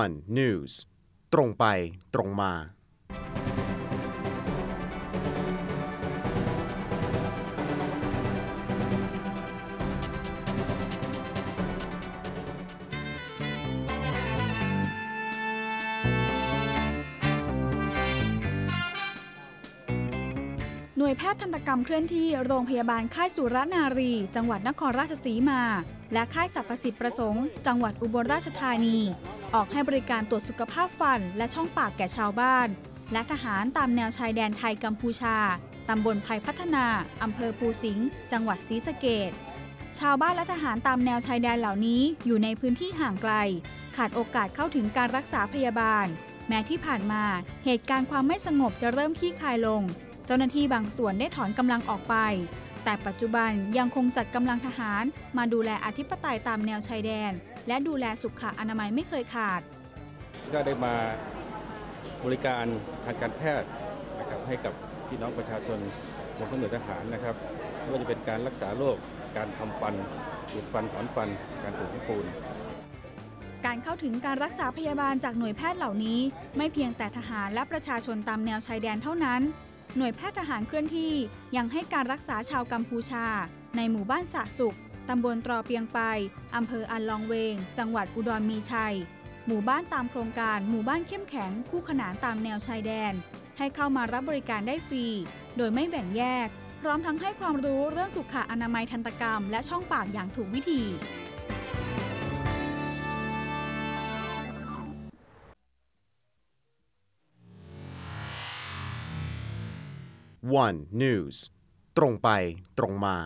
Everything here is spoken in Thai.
one news ตรงไปตรงมา หน่วยแพทย์ทันตกรรมเคลื่อนที่โรงพยาบาลค่ายสุรนารี จังหวัดนครราชสีมา และค่ายสรรพสิทธิประสงค์ จังหวัดอุบลราชธานี ออกให้บริการตรวจสุขภาพฟันและช่องปากแก่ชาวบ้าน และทหารตามแนวชายแดนไทยกัมพูชา ตำบลไพพัฒนา อำเภอภูสิงห์ จังหวัดศรีสะเกษชาวบ้านและทหารตามแนวชายแดนเหล่านี้อยู่ในพื้นที่ห่างไกล ขาดโอกาสเข้าถึงการรักษาพยาบาล แม้ที่ผ่านมาเหตุการณ์ความไม่สงบจะเริ่มคลี่คลายลง เจ้าหน้าที่บางส่วนได้ถอนกำลังออกไป แต่ปัจจุบันยังคงจัดกำลังทหารมาดูแลอธิปไตยตามแนวชายแดน และดูแลสุขอนามัยไม่เคยขาด ก็ได้มาบริการทางการแพทย์นะครับให้กับพี่น้องประชาชนบนเครื่องมือทหารนะครับไม่ว่าจะเป็นการรักษาโรคการทำฟันดูดฟันถอนฟัน การปลูกหินปูนการเข้าถึงการรักษาพยาบาลจากหน่วยแพทย์เหล่านี้ ไม่เพียงแต่ทหารและประชาชนตามแนวชายแดนเท่านั้น หน่วยแพทย์ทหารเคลื่อนที่ยังให้การรักษาชาวกัมพูชา ในหมู่บ้านสะสุข ตำบลตรอเปียงไป อำเภออันลองเวง จังหวัดอุดรมีชัย หมู่บ้านตามโครงการหมู่บ้านเข้มแข็งคู่ขนานตามแนวชายแดน ให้เข้ามารับบริการได้ฟรี โดยไม่แบ่งแยก พร้อมทั้งให้ความรู้เรื่องสุขอนามัยทันตกรรม และช่องปากอย่างถูกวิธี one news ตรงไปตรงมา